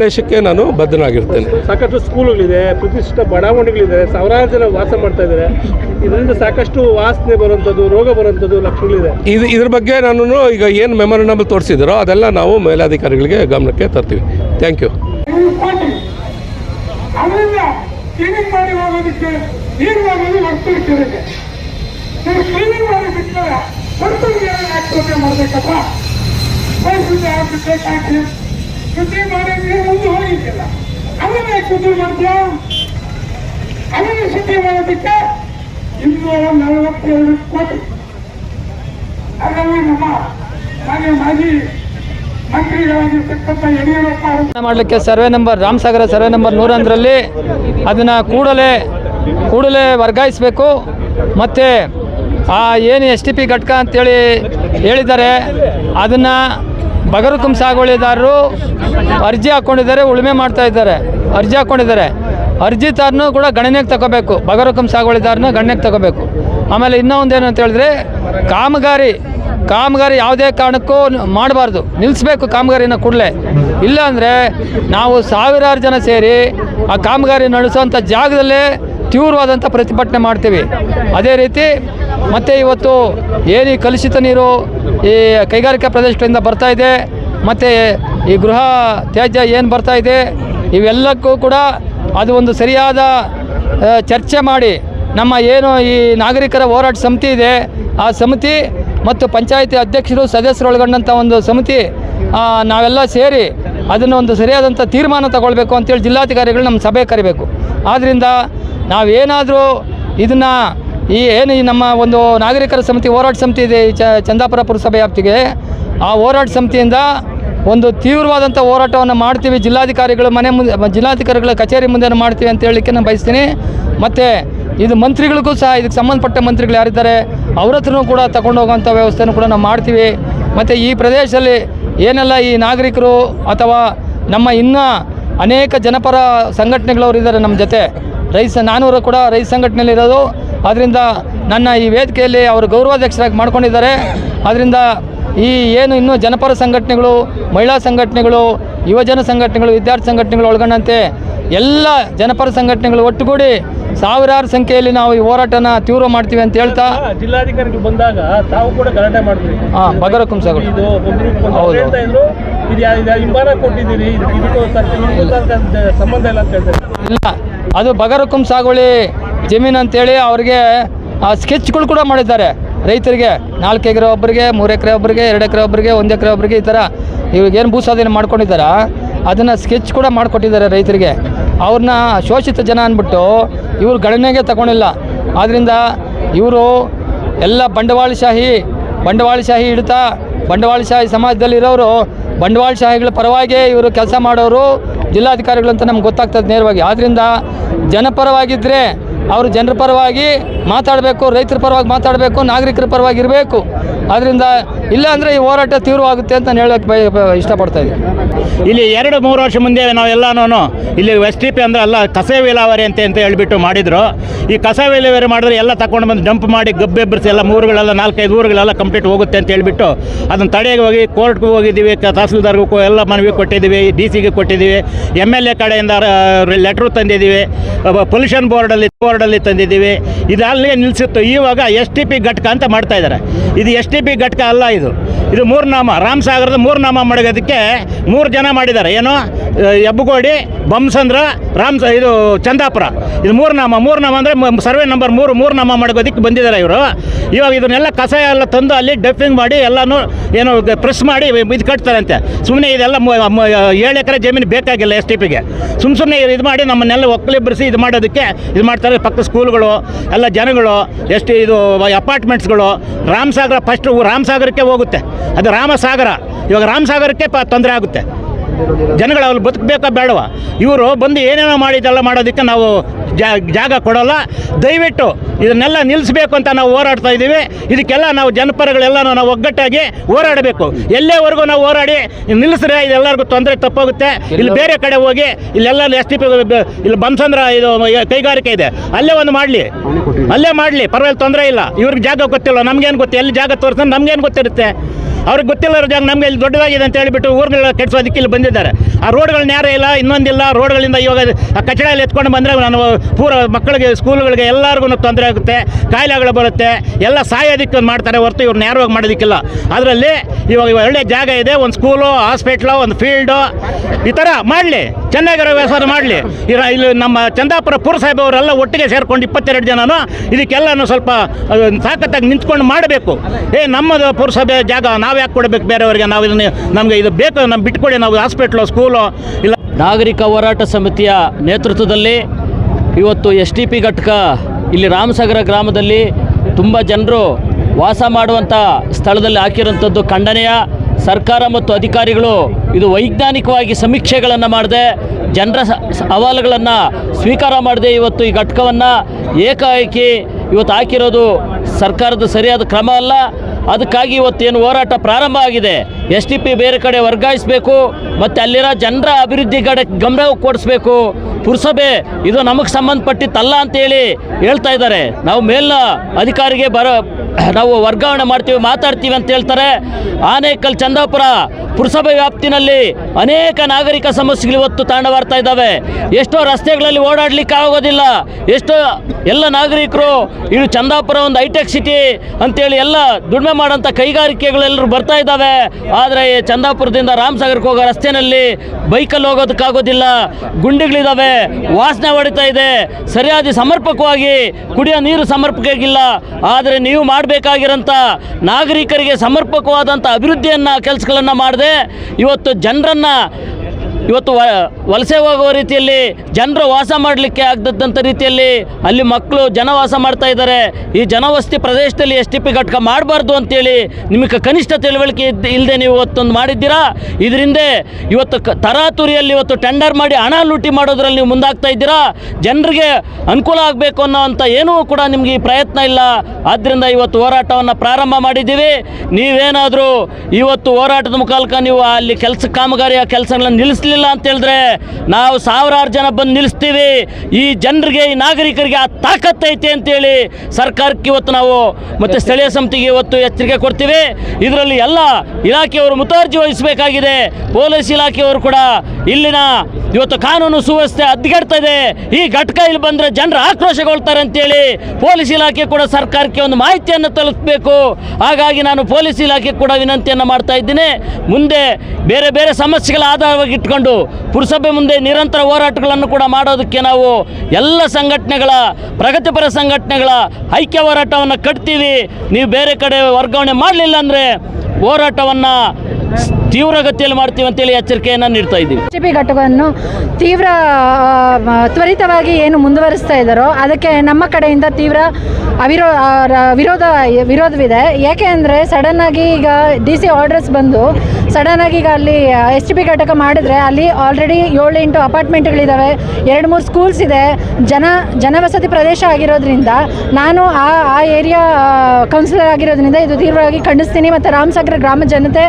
Speaker 7: ದೇಶಕ್ಕೆ ನಾನು ಬದ್ಧನಾಗಿರ್ತೇನೆ.
Speaker 9: ಸಾಕಷ್ಟು ಸ್ಕೂಲುಗಳಿದೆ ಪ್ರತಿಷ್ಠಿತ ಬಡಾವಣೆಗಳಿದೆ ಸಾವಿರಾರು ಜನ ವಾಸ ಮಾಡ್ತಾ ಇದ್ದಾರೆ. ಇದರಿಂದ ಸಾಕಷ್ಟು ವಾಸನೆ ಬರುವಂಥದ್ದು ರೋಗ ಬರುವಂಥದ್ದು ಲಕ್ಷಣಗಳಿದೆ.
Speaker 7: ಇದು ಇದ್ರ ಬಗ್ಗೆ ನಾನು ಈಗ ಏನು ಮೆಮೊರಂಡಮ್ ತೋರಿಸಿದಾರೋ ಅದೆಲ್ಲ ನಾವು ಮೇಲಾಧಿಕಾರಿಗಳಿಗೆ ಗಮನಕ್ಕೆ ತರ್ತೀವಿ. ಥ್ಯಾಂಕ್ ಯು
Speaker 10: ಅದರಿಂದ ಕ್ಲೀನಿಂಗ್ ಮಾಡಿ ಹೋಗೋದಕ್ಕೆ ನೀರು ಹೋಗೋದು ನೀವು ಕ್ಲೀನಿಂಗ್ ಮಾಡಿ ಬಿಟ್ಟರೆ ವರ್ತುಳಿಗೆ ಯಾಕೆ ಮಾಡಬೇಕಪ್ಪ
Speaker 4: ಮಾಡಲಿಕ್ಕೆ survey number, Ramasagara survey number ನೂರಂದರಲ್ಲಿ ಅದನ್ನು ಕೂಡಲೇ ಕೂಡಲೇ ವರ್ಗಾಯಿಸಬೇಕು. ಮತ್ತು ಆ ಏನು ಎಸ್ ಟಿ ಪಿ ಘಟಕ ಅಂತೇಳಿ ಹೇಳಿದ್ದಾರೆ, ಅದನ್ನು ಬಗರುಕುಂ ಸಾಗುವಳಿದಾರರು ಅರ್ಜಿ ಹಾಕ್ಕೊಂಡಿದ್ದಾರೆ ಉಳುಮೆ ಮಾಡ್ತಾ ಇದ್ದಾರೆ. ಅರ್ಜಿ ಹಾಕ್ಕೊಂಡಿದ್ದಾರೆ ಅರ್ಜಿದಾರನೂ ಕೂಡ ಗಣನೆಗೆ ತಗೋಬೇಕು. ಬಗರುಕುಂ ಸಾಗುವಳಿದಾರನ ಗಣನೆಗೆ ತಗೋಬೇಕು. ಆಮೇಲೆ ಇನ್ನೂ ಒಂದೇನು ಅಂತ ಹೇಳಿದ್ರೆ, ಕಾಮಗಾರಿ ಕಾಮಗಾರಿ ಯಾವುದೇ ಕಾರಣಕ್ಕೂ ಮಾಡಬಾರ್ದು. ನಿಲ್ಲಿಸ್ಬೇಕು ಕಾಮಗಾರಿನ ಕೂಡಲೇ. ಇಲ್ಲಾಂದರೆ ನಾವು ಸಾವಿರಾರು ಜನ ಸೇರಿ ಆ ಕಾಮಗಾರಿ ನಡೆಸುವಂಥ ಜಾಗದಲ್ಲೇ ತೀವ್ರವಾದಂಥ ಪ್ರತಿಭಟನೆ ಮಾಡ್ತೀವಿ. ಅದೇ ರೀತಿ ಮತ್ತು ಇವತ್ತು ಈ ಕಲುಷಿತ ನೀರು ಈ ಕೈಗಾರಿಕಾ ಪ್ರದೇಶಗಳಿಂದ ಬರ್ತಾ ಇದೆ. ಮತ್ತು ಈ ಗೃಹ ತ್ಯಾಜ್ಯ ಏನು ಬರ್ತಾ ಇದೆ, ಇವೆಲ್ಲಕ್ಕೂ ಕೂಡ ಅದು ಒಂದು ಸರಿಯಾದ ಚರ್ಚೆ ಮಾಡಿ ನಮ್ಮ ಏನು ಈ ನಾಗರಿಕರ ಹೋರಾಟ ಸಮಿತಿ ಇದೆ, ಆ ಸಮಿತಿ ಮತ್ತು ಪಂಚಾಯಿತಿ ಅಧ್ಯಕ್ಷರು ಸದಸ್ಯರು ಒಳಗೊಂಡಂಥ ಒಂದು ಸಮಿತಿ ನಾವೆಲ್ಲ ಸೇರಿ ಅದನ್ನು ಒಂದು ಸರಿಯಾದಂಥ ತೀರ್ಮಾನ ತಗೊಳ್ಬೇಕು ಅಂತೇಳಿ ಜಿಲ್ಲಾಧಿಕಾರಿಗಳು ನಮ್ಮ ಸಭೆ ಕರಿಬೇಕು. ಆದ್ದರಿಂದ ನಾವೇನಾದರೂ ಇದನ್ನು ಈ ಏನು ನಮ್ಮ ಒಂದು ನಾಗರಿಕರ ಸಮಿತಿ, ಹೋರಾಟ ಸಮಿತಿ ಇದೆ ಈ ಚಂದಾಪುರ ಪುರಸಭೆ ವ್ಯಾಪ್ತಿಗೆ. ಆ ಹೋರಾಟ ಸಮಿತಿಯಿಂದ ಒಂದು ತೀವ್ರವಾದಂಥ ಹೋರಾಟವನ್ನು ಮಾಡ್ತೀವಿ. ಜಿಲ್ಲಾಧಿಕಾರಿಗಳು ಮನೆ ಮುಂದೆ ಜಿಲ್ಲಾಧಿಕಾರಿಗಳ ಕಚೇರಿ ಮುಂದೆ ಮಾಡ್ತೀವಿ ಅಂತ ಹೇಳಲಿಕ್ಕೆ ನಾನು ಬಯಸ್ತೀನಿ. ಮತ್ತು ಇದು ಮಂತ್ರಿಗಳಿಗೂ ಸಹ, ಇದಕ್ಕೆ ಸಂಬಂಧಪಟ್ಟ ಮಂತ್ರಿಗಳು ಯಾರಿದ್ದಾರೆ, ಅವ್ರ ಹತ್ರನೂ ಕೂಡ ತಗೊಂಡು ಹೋಗೋಂಥ ವ್ಯವಸ್ಥೆನೂ ಕೂಡ ನಾವು ಮಾಡ್ತೀವಿ. ಮತ್ತು ಈ ಪ್ರದೇಶದಲ್ಲಿ ಏನೆಲ್ಲ ಈ ನಾಗರಿಕರು ಅಥವಾ ನಮ್ಮ ಇನ್ನೂ ಅನೇಕ ಜನಪರ ಸಂಘಟನೆಗಳವರು ಇದ್ದಾರೆ ನಮ್ಮ ಜೊತೆ ರೈತ ನಾನೂರು ಕೂಡ ರೈಸ್ ಸಂಘಟನೆಯಲ್ಲಿ ಇರೋದು. ಅದರಿಂದ ನನ್ನ ಈ ವೇದಿಕೆಯಲ್ಲಿ ಅವರು ಗೌರವಾಧ್ಯಕ್ಷರಾಗಿ ಮಾಡ್ಕೊಂಡಿದ್ದಾರೆ. ಅದರಿಂದ ಈ ಏನು ಇನ್ನೂ ಜನಪರ ಸಂಘಟನೆಗಳು ಮಹಿಳಾ ಸಂಘಟನೆಗಳು ಯುವಜನ ಸಂಘಟನೆಗಳು ವಿದ್ಯಾರ್ಥಿ ಸಂಘಟನೆಗಳು ಒಳಗೊಂಡಂತೆ ಎಲ್ಲ ಜನಪರ ಸಂಘಟನೆಗಳು ಒಟ್ಟುಗೂಡಿ ಸಾವಿರಾರು ಸಂಖ್ಯೆಯಲ್ಲಿ ನಾವು ಈ ಹೋರಾಟನ ತೀವ್ರ ಮಾಡ್ತೀವಿ ಅಂತ ಹೇಳ್ತಾ
Speaker 9: ಜಿಲ್ಲಾಧಿಕಾರಿಗಳು ಬಂದಾಗ ತಾವು ಕೂಡ ಗಲಾಟೆ ಮಾಡಿದ್ರಿ
Speaker 4: ಹಾಂ ಬಗರ ಕುಂಸಗಳು
Speaker 9: ಇದು ಒಬ್ರು ಒಂದು
Speaker 4: ಹೌದು.
Speaker 9: ಇದು ಇಲ್ಲ
Speaker 4: ಅದು ಬಗರಕುಂ ಸಾಗುವಳಿ ಜಮೀನು ಅಂತೇಳಿ ಅವ್ರಿಗೆ, ಆ ಸ್ಕೆಚ್ಗಳು ಕೂಡ ಮಾಡಿದ್ದಾರೆ. ರೈತರಿಗೆ ನಾಲ್ಕು ಎಕರೆ ಒಬ್ಬರಿಗೆ ಮೂರು ಎಕರೆ ಒಬ್ಬರಿಗೆ ಎರಡು ಎಕರೆ ಒಬ್ಬರಿಗೆ ಒಂದು ಎಕರೆ ಒಬ್ಬರಿಗೆ ಈ ಥರ ಇವಾಗೇನು ಭೂಸಾಧನೆ ಮಾಡ್ಕೊಂಡಿದ್ದಾರ, ಅದನ್ನು ಸ್ಕೆಚ್ ಕೂಡ ಮಾಡಿಕೊಟ್ಟಿದ್ದಾರೆ ರೈತರಿಗೆ. ಅವ್ರನ್ನ ಶೋಷಿತ ಜನ ಅಂದ್ಬಿಟ್ಟು ಇವರು ಗಣನೆಗೆ ತಗೊಂಡಿಲ್ಲ. ಆದ್ದರಿಂದ ಇವರು ಎಲ್ಲ ಬಂಡವಾಳಶಾಹಿ ಬಂಡವಾಳಶಾಹಿ ಹಿಡಿತ, ಬಂಡವಾಳಶಾಹಿ ಸಮಾಜದಲ್ಲಿರೋರು ಬಂಡವಾಳಶಾಹಿಗಳ ಪರವಾಗಿ ಇವರು ಕೆಲಸ ಮಾಡೋರು ಜಿಲ್ಲಾಧಿಕಾರಿಗಳು ಅಂತ ನಮ್ಗೆ ಗೊತ್ತಾಗ್ತದೆ ನೇರವಾಗಿ. ಆದ್ದರಿಂದ ಜನಪರವಾಗಿದ್ದರೆ ಅವರು ಜನರ ಪರವಾಗಿ ಮಾತಾಡಬೇಕು, ರೈತರ ಪರವಾಗಿ ಮಾತಾಡಬೇಕು, ನಾಗರಿಕರ ಪರವಾಗಿ ಇರಬೇಕು. ಆದ್ದರಿಂದ ಇಲ್ಲ ಅಂದರೆ ಈ ಹೋರಾಟ ತೀವ್ರವಾಗುತ್ತೆ ಅಂತ ನಾನು ಹೇಳೋಕ್ಕೆ ಇಷ್ಟಪಡ್ತಾ ಇದ್ದೀನಿ.
Speaker 3: ಇಲ್ಲಿ ಎರಡು ಮೂರು ವರ್ಷ ಮುಂದೆ ನಾವೆಲ್ಲನೂ ಇಲ್ಲಿ ವೆಸ್ಟ್ ಅಂದ್ರೆ ಎಲ್ಲ ಕಸ ವಿಲಾವರಿ ಅಂತ ಅಂತ ಹೇಳಿಬಿಟ್ಟು ಮಾಡಿದ್ರು. ಈ ಕಸ ವಿಲೇವಾರಿ ಮಾಡಿದ್ರೆ ಎಲ್ಲ ತಗೊಂಡು ಬಂದು ಡಂಪ್ ಮಾಡಿ ಗಬ್ಬೆಬ್ಬರಿಸಿ ಎಲ್ಲ ಮೂರುಗಳೆಲ್ಲ ನಾಲ್ಕೈದು ಊರುಗಳೆಲ್ಲ ಕಂಪ್ಲೀಟ್ ಹೋಗುತ್ತೆ ಅಂತ ಹೇಳ್ಬಿಟ್ಟು ಅದನ್ನು ತಡೆಗೆ ಹೋಗಿ ಕೋರ್ಟ್ಗೂ ಹೋಗಿದ್ದೀವಿ ತಹಸೀಲ್ದಾರ್ಗೂ ಎಲ್ಲ ಮನವಿ ಕೊಟ್ಟಿದ್ದೀವಿ ಡಿ ಸಿಗೆ ಕೊಟ್ಟಿದ್ದೀವಿ ಎಂ ಎಲ್ ಎ ಕಡೆಯಿಂದ ಲೆಟ್ರು ತಂದಿದ್ದೀವಿ ಪೊಲ್ಯೂಷನ್ ಬೋರ್ಡಲ್ಲಿ ಬೋರ್ಡಲ್ಲಿ ತಂದಿದ್ದೀವಿ. ಇದು ಅಲ್ಲಿಗೆ ನಿಲ್ಲಿಸಿತ್ತು ಇವಾಗ ಎಸ್ ಟಿ ಪಿ ಘಟಕ ಅಂತ ಮಾಡ್ತಾ ಇದ್ದಾರೆ ಇದು ಎಸ್ ಟಿ ಪಿ ಘಟಕ ಅಲ್ಲ ಇದು. ಇದು ಮೂರು ನಾಮ ರಾಮಸಾಗರದ ಮೂರು ನಾಮ ಮಾಡೋದಕ್ಕೆ ಮೂರು ಜನ ಮಾಡಿದ್ದಾರೆ. ಏನು? ಹೆಬ್ಬಗೋಡಿ ಬೊಮ್ಮಸಂದ್ರ ರಾಮ್ ಇದು ಚಂದಾಪುರ. ಇದು ಮೂರು ನಾಮ ಮೂರು ನಾಮ ಅಂದರೆ ಸರ್ವೆ ನಂಬರ್ ಮೂರು ಮೂರು ನಾಮ ಮಾಡ್ಕೋದಕ್ಕೆ ಬಂದಿದ್ದಾರೆ ಇವರು. ಇವಾಗ ಇದನ್ನೆಲ್ಲ ಕಸ ಎಲ್ಲ ತಂದು ಅಲ್ಲಿ ಡಫಿಂಗ್ ಮಾಡಿ ಎಲ್ಲನೂ ಏನು ಪ್ರೆಸ್ ಮಾಡಿ ಇದು ಕಟ್ತಾರಂತೆ. ಸುಮ್ಮನೆ ಇದೆಲ್ಲ ಏಳು ಎಕರೆ ಜಮೀನು ಬೇಕಾಗಿಲ್ಲ ಎಸ್ ಟಿ ಪಿಗೆ. ಸುಮ್ಮ ಸುಮ್ಮನೆ ಇದು ಮಾಡಿ ನಮ್ಮನ್ನೆಲ್ಲ ಒಕ್ಕಲಿಬ್ಬರಿಸಿ ಇದು ಮಾಡೋದಕ್ಕೆ ಇದು ಮಾಡ್ತಾರೆ ಪಕ್ಕ ಸ್ಕೂಲ್ಗಳು, ಎಲ್ಲ ಜನಗಳು ಎಷ್ಟು ಇದು ಅಪಾರ್ಟ್ಮೆಂಟ್ಸ್ಗಳು. ರಾಮಸಾಗರ ಫಸ್ಟ್ ರಾಮಸಾಗರಕ್ಕೆ ಹೋಗುತ್ತೆ. ಅದು ರಾಮಸಾಗರ. ಇವಾಗ ರಾಮಸಾಗರಕ್ಕೆ ಪ, ತೊಂದರೆ ಆಗುತ್ತೆ. ಜನಗಳು ಅಲ್ಲಿ ಬದುಕಬೇಕಾ ಬೇಡವ? ಇವರು ಬಂದು ಏನೇನೋ ಮಾಡಿದ್ದೆಲ್ಲ ಮಾಡೋದಕ್ಕೆ ನಾವು ಜಾಗ ಕೊಡೋಲ್ಲ. ದಯವಿಟ್ಟು ಇದನ್ನೆಲ್ಲ ನಿಲ್ಲಿಸಬೇಕು ಅಂತ ನಾವು ಹೋರಾಡ್ತಾ ಇದ್ದೀವಿ. ಇದಕ್ಕೆಲ್ಲ ನಾವು ಜನಪರಗಳೆಲ್ಲ ನಾವು ಒಗ್ಗಟ್ಟಾಗಿ ಹೋರಾಡಬೇಕು. ಎಲ್ಲೇವರೆಗೂ ನಾವು ಹೋರಾಡಿ ನಿಲ್ಲಿಸಿದ್ರೆ ಇದೆಲ್ಲರಿಗೂ ತೊಂದರೆ ತಪ್ಪೋಗುತ್ತೆ. ಇಲ್ಲಿ ಬೇರೆ ಕಡೆ ಹೋಗಿ ಇಲ್ಲೆಲ್ಲ ಎಸ್ ಟಿ ಪಿ ಇಲ್ಲಿ ಬಂಸಂದ್ರ ಇದು ಕೈಗಾರಿಕೆ ಇದೆ. ಅಲ್ಲೇ ಒಂದು ಮಾಡಲಿ. ಅಲ್ಲೇ ಮಾಡಲಿ. ಪರವಾಗಿಲ್ಲ ತೊಂದರೆ ಇಲ್ಲ. ಇವ್ರಿಗೆ ಜಾಗ ಗೊತ್ತಿಲ್ಲ. ನಮ್ಗೇನು ಗೊತ್ತಿಲ್ಲ ಎಲ್ಲಿ ಜಾಗ ತೋರಿಸ್ತಾರೆ ನಮಗೇನು ಗೊತ್ತಿರುತ್ತೆ? ಅವ್ರಿಗೆ ಗೊತ್ತಿಲ್ಲ ಜಾಗ ನಮಗೆ ಇಲ್ಲಿ ದೊಡ್ಡದಾಗಿದೆ ಅಂತ ಹೇಳಿಬಿಟ್ಟು ಊರ್ನೆಲ್ಲ ಕೆಡಿಸೋದಕ್ಕೆ ಇಲ್ಲಿ ಬಂದಿದ್ದಾರೆ. ಆ ರೋಡ್ಗಳನ್ನ ಯಾರೇ ಇಲ್ಲ, ಇನ್ನೊಂದಿಲ್ಲ, ರೋಡ್ಗಳಿಂದ ಇವಾಗ ಕಚಡ ಎಲ್ಲ ಎತ್ಕೊಂಡು ಬಂದರೆ ನಾನು ಪೂರ ಮಕ್ಕಳಿಗೆ, ಸ್ಕೂಲ್ಗಳಿಗೆ ಎಲ್ಲರಿಗೂ ತೊಂದರೆ ಆಗುತ್ತೆ, ಕಾಯಿಲೆಗಳು ಬರುತ್ತೆ, ಎಲ್ಲ ಸಾಯೋದಕ್ಕೆ ಮಾಡ್ತಾರೆ ಹೊರತು ಇವ್ರು ನೇರವಾಗಿ ಮಾಡೋದಕ್ಕಿಲ್ಲ. ಅದರಲ್ಲಿ ಇವಾಗ ಒಳ್ಳೆ ಜಾಗ ಇದೆ, ಒಂದು ಸ್ಕೂಲು, ಹಾಸ್ಪಿಟ್ಲು, ಒಂದು ಫೀಲ್ಡು, ಈ ಥರ ಮಾಡಲಿ, ಚೆನ್ನಾಗಿರೋ ವ್ಯವಸ್ಥೆ ಮಾಡಲಿ. ಇಲ್ಲಿ ನಮ್ಮ ಚಂದಾಪುರ ಪುರಸಾಹೇಬ್ ಅವರೆಲ್ಲ ಒಟ್ಟಿಗೆ ಸೇರಿಕೊಂಡು ಇಪ್ಪತ್ತೆರಡು ಜನನು ಇದಕ್ಕೆಲ್ಲನೂ ಸ್ವಲ್ಪ ತಾಕತ್ತಾಗಿ ನಿಂತ್ಕೊಂಡು ಮಾಡಬೇಕು. ಏ, ನಮ್ಮದು ಪುರಸಭೆ ಜಾಗ ನಾವು ಯಾಕೆ ಕೊಡಬೇಕು ಬೇರೆಯವರಿಗೆ? ನಾವು ಇದನ್ನು ನಮಗೆ ಇದು ಬೇಕು ನಮ್ಗೆ ಬಿಟ್ಕೊಡಿ, ನಾವು ಹಾಸ್ಪಿಟ್ಲು ಸ್ಕೂಲು ಇಲ್ಲ
Speaker 1: ನಾಗರಿಕ ಹೋರಾಟ ಸಮಿತಿಯ ನೇತೃತ್ವದಲ್ಲಿ ಇವತ್ತು ಎಸ್ ಟಿ ಪಿ ಘಟಕ, ಇಲ್ಲಿ ರಾಮಸಾಗರ ಗ್ರಾಮದಲ್ಲಿ ತುಂಬ ಜನರು ವಾಸ ಮಾಡುವಂಥ ಸ್ಥಳದಲ್ಲಿ ಹಾಕಿರುವಂಥದ್ದು ಖಂಡನೀಯ. ಸರ್ಕಾರ ಮತ್ತು ಅಧಿಕಾರಿಗಳು ಇದು ವೈಜ್ಞಾನಿಕವಾಗಿ ಸಮೀಕ್ಷೆಗಳನ್ನು ಮಾಡದೆ, ಜನರ ಸ- ಸ- ಅಹವಾಲುಗಳನ್ನು ಸ್ವೀಕಾರ ಮಾಡದೆ ಇವತ್ತು ಈ ಘಟಕವನ್ನು ಏಕಾಏಕಿ ಇವತ್ತು ಹಾಕಿರೋದು ಸರ್ಕಾರದ ಸರಿಯಾದ ಕ್ರಮ ಅಲ್ಲ. ಅದಕ್ಕಾಗಿ ಇವತ್ತೇನು ಹೋರಾಟ ಪ್ರಾರಂಭ ಆಗಿದೆ. ಎಸ್ ಟಿ ಪಿ ಬೇರೆ ಕಡೆ ವರ್ಗಾಯಿಸಬೇಕು, ಮತ್ತು ಅಲ್ಲಿರೋ ಜನರ ಅಭಿವೃದ್ಧಿ ಕಡೆ ಗಮನ ಕೊಡಿಸ್ಬೇಕು. ಪುರಸಭೆ, ಇದು ನಮಗೆ ಸಂಬಂಧಪಟ್ಟಿತ್ತಲ್ಲ ಅಂತೇಳಿ ಹೇಳ್ತಾ ಇದ್ದಾರೆ. ನಾವು ಮೇಲಿನ ಅಧಿಕಾರಿಗೆ ಬರೋ ನಾವು ವರ್ಗಾವಣೆ ಮಾಡ್ತೀವಿ, ಮಾತಾಡ್ತೀವಿ ಅಂತ ಹೇಳ್ತಾರೆ. ಆನೇಕಲ್ ಚಂದಾಪುರ ಪುರಸಭೆ ವ್ಯಾಪ್ತಿನಲ್ಲಿ ಅನೇಕ ನಾಗರಿಕ ಸಮಸ್ಯೆಗಳು ಇವತ್ತು ತಾಂಡವಾಡ್ತಾ ಇದ್ದಾವೆ. ಎಷ್ಟೋ ರಸ್ತೆಗಳಲ್ಲಿ ಓಡಾಡ್ಲಿಕ್ಕೆ ಆಗೋದಿಲ್ಲ. ಎಷ್ಟೋ ಎಲ್ಲ ನಾಗರಿಕರು ಇದು ಚಂದಾಪುರ ಒಂದು ಹೈಟೆಕ್ ಸಿಟಿ ಅಂತೇಳಿ ಎಲ್ಲ ದುಡಿಮೆ ಮಾಡೋಂಥ ಕೈಗಾರಿಕೆಗಳೆಲ್ಲರೂ ಬರ್ತಾ ಇದ್ದಾವೆ. ಆದರೆ ಚಂದಾಪುರದಿಂದ ರಾಮಸಾಗರಕ್ಕೆ ಹೋಗೋ ರಸ್ತೆಯಲ್ಲಿ ಬೈಕಲ್ಲಿ ಹೋಗೋದಕ್ಕಾಗೋದಿಲ್ಲ. ಗುಂಡಿಗಳಿದ್ದಾವೆ, ವಾಸನೆ ಹೊಡಿತಾ ಇದೆ. ಸರಿಯಾದ ಸಮರ್ಪಕವಾಗಿ ಕುಡಿಯೋ ನೀರು ಸಮರ್ಪಕವಾಗಿಲ್ಲ. ಆದರೆ ನೀವು ಮಾಡಬೇಕಾಗಿರೋಂಥ ನಾಗರಿಕರಿಗೆ ಸಮರ್ಪಕವಾದಂಥ ಅಭಿವೃದ್ಧಿಯನ್ನು ಕೆಲಸಗಳನ್ನು ಮಾಡದೆ ಇವತ್ತು ಜನರನ್ನು ಇವತ್ತು ವಲಸೆ ಹೋಗುವ ರೀತಿಯಲ್ಲಿ ಜನರು ವಾಸ ಮಾಡಲಿಕ್ಕೆ ಆಗದಂಥ ರೀತಿಯಲ್ಲಿ ಅಲ್ಲಿ ಮಕ್ಕಳು ಜನವಾಸ ಮಾಡ್ತಾ ಇದ್ದಾರೆ. ಈ ಜನವಸತಿ ಪ್ರದೇಶದಲ್ಲಿ ಎಸ್ ಟಿ ಪಿ ಘಟಕ ಮಾಡಬಾರ್ದು ಅಂತೇಳಿ ನಿಮಗೆ ಕನಿಷ್ಠ ತಿಳುವಳಿಕೆ ಇಲ್ಲದೆ ನೀವು ಇವತ್ತೊಂದು ಮಾಡಿದ್ದೀರಾ? ಇದರಿಂದ ಇವತ್ತು ಕ, ತರಾತುರಿಯಲ್ಲಿ ಇವತ್ತು ಟೆಂಡರ್ ಮಾಡಿ ಹಣ ಲೂಟಿ ಮಾಡೋದ್ರಲ್ಲಿ ನೀವು ಮುಂದಾಗ್ತಾ ಇದ್ದೀರಾ? ಜನರಿಗೆ ಅನುಕೂಲ ಆಗಬೇಕು ಅನ್ನೋವಂಥ ಏನೂ ಕೂಡ ನಿಮಗೆ ಈ ಪ್ರಯತ್ನ ಇಲ್ಲ. ಆದ್ದರಿಂದ ಇವತ್ತು ಹೋರಾಟವನ್ನು ಪ್ರಾರಂಭ ಮಾಡಿದ್ದೀವಿ. ನೀವೇನಾದರೂ ಇವತ್ತು ಹೋರಾಟದ ಮುಖಾಲಕ ನೀವು ಅಲ್ಲಿ ಕೆಲಸ, ಕಾಮಗಾರಿಯ ಕೆಲಸಗಳನ್ನ ನಿಲ್ಲಿಸಲಿಲ್ಲ ಅಂತ ಹೇಳಿದ್ರೆ ನಾವು ಸಾವಿರಾರು ಜನ ಬಂದು ನಿಲ್ಲಿಸ್ತೀವಿ. ಈ ಜನರಿಗೆ, ಈ ನಾಗರಿಕರಿಗೆ ಆ ತಾಕತ್ತೈತೆ ಅಂತೇಳಿ ಸರ್ಕಾರಕ್ಕೆ ಇವತ್ತು ನಾವು ಮತ್ತು ಸ್ಥಳೀಯ ಸಮಿತಿಗೆ ಇವತ್ತು ಎಚ್ಚರಿಕೆ ಕೊಡ್ತೀವಿ. ಇದರಲ್ಲಿ ಎಲ್ಲ ಇಲಾಖೆಯವರು ಮುತುವರ್ಜಿ ವಹಿಸಬೇಕಾಗಿದೆ. ಪೊಲೀಸ್ ಇಲಾಖೆಯವರು ಕೂಡ ಇಲ್ಲಿನ ಇವತ್ತು ಕಾನೂನು ಸುವ್ಯವಸ್ಥೆ ಅದ್ಗೆಡ್ತಾ ಇದೆ. ಈ ಘಟಕ ಇಲ್ಲಿ ಬಂದರೆ ಜನರು ಆಕ್ರೋಶಗೊಳ್ತಾರೆ ಅಂತೇಳಿ ಪೊಲೀಸ್ ಇಲಾಖೆ ಕೂಡ ಸರ್ಕಾರಕ್ಕೆ ಒಂದು ಮಾಹಿತಿಯನ್ನು ತಲುಪಬೇಕು ಹಾಗಾಗಿ ನಾನು ಪೊಲೀಸ್ ಇಲಾಖೆ ಕೂಡ ವಿನಂತಿಯನ್ನು ಮಾಡ್ತಾ ಇದ್ದೀನಿ. ಮುಂದೆ ಬೇರೆ ಬೇರೆ ಸಮಸ್ಯೆಗಳ ಆಧಾರವಾಗಿ ಇಟ್ಕೊಂಡು ಪುರಸಭೆ ಮುಂದೆ ನಿರಂತರ ಹೋರಾಟಗಳನ್ನು ಕೂಡ ಮಾಡೋದಕ್ಕೆ ನಾವು ಎಲ್ಲ ಸಂಘಟನೆಗಳ, ಪ್ರಗತಿಪರ ಸಂಘಟನೆಗಳ ಐಕ್ಯ ಹೋರಾಟವನ್ನು ಕಟ್ತೀವಿ. ನೀವು ಬೇರೆ ಕಡೆ ವರ್ಗಾವಣೆ ಮಾಡಲಿಲ್ಲ ಅಂದರೆ ಹೋರಾಟವನ್ನು ತೀವ್ರಗತಿಯಲ್ಲಿ ಮಾಡ್ತೀವಿ ಅಂತೇಳಿ ಎಚ್ಚರಿಕೆಯನ್ನು ನೀಡ್ತಾ ಇದ್ದೀವಿ.
Speaker 4: ಬಿಜೆಪಿ ಘಟಕವನ್ನು ತೀವ್ರ ತ್ವರಿತವಾಗಿ ಏನು ಮುಂದುವರಿಸ್ತಾ ಇದ್ದಾರೋ ಅದಕ್ಕೆ ನಮ್ಮ ಕಡೆಯಿಂದ ತೀವ್ರ ಅವಿರೋ ವಿರೋಧ ವಿರೋಧವಿದೆ. ಏಕೆ ಅಂದರೆ ಸಡನ್ನಾಗಿ ಈಗ ಡಿ ಸಿ ಆರ್ಡರ್ಸ್ ಬಂದು ಸಡನ್ನಾಗಿ ಈಗ ಅಲ್ಲಿ ಎಸ್ ಟಿ ಪಿ ಘಟಕ ಮಾಡಿದರೆ ಅಲ್ಲಿ ಆಲ್ರೆಡಿ ಏಳು ಎಂಟು ಅಪಾರ್ಟ್ಮೆಂಟ್ಗಳಿದ್ದಾವೆ ಎರಡು ಮೂರು ಸ್ಕೂಲ್ಸ್ ಇದೆ. ಜನ ಜನವಸತಿ ಪ್ರದೇಶ ಆಗಿರೋದ್ರಿಂದ ನಾನು ಆ ಆ ಏರಿಯಾ ಕೌನ್ಸಿಲರ್ ಆಗಿರೋದ್ರಿಂದ ಇದು ತೀವ್ರವಾಗಿ ಖಂಡಿಸ್ತೀನಿ. ಮತ್ತು ರಾಮಸಾಗರ ಗ್ರಾಮ ಜನತೆ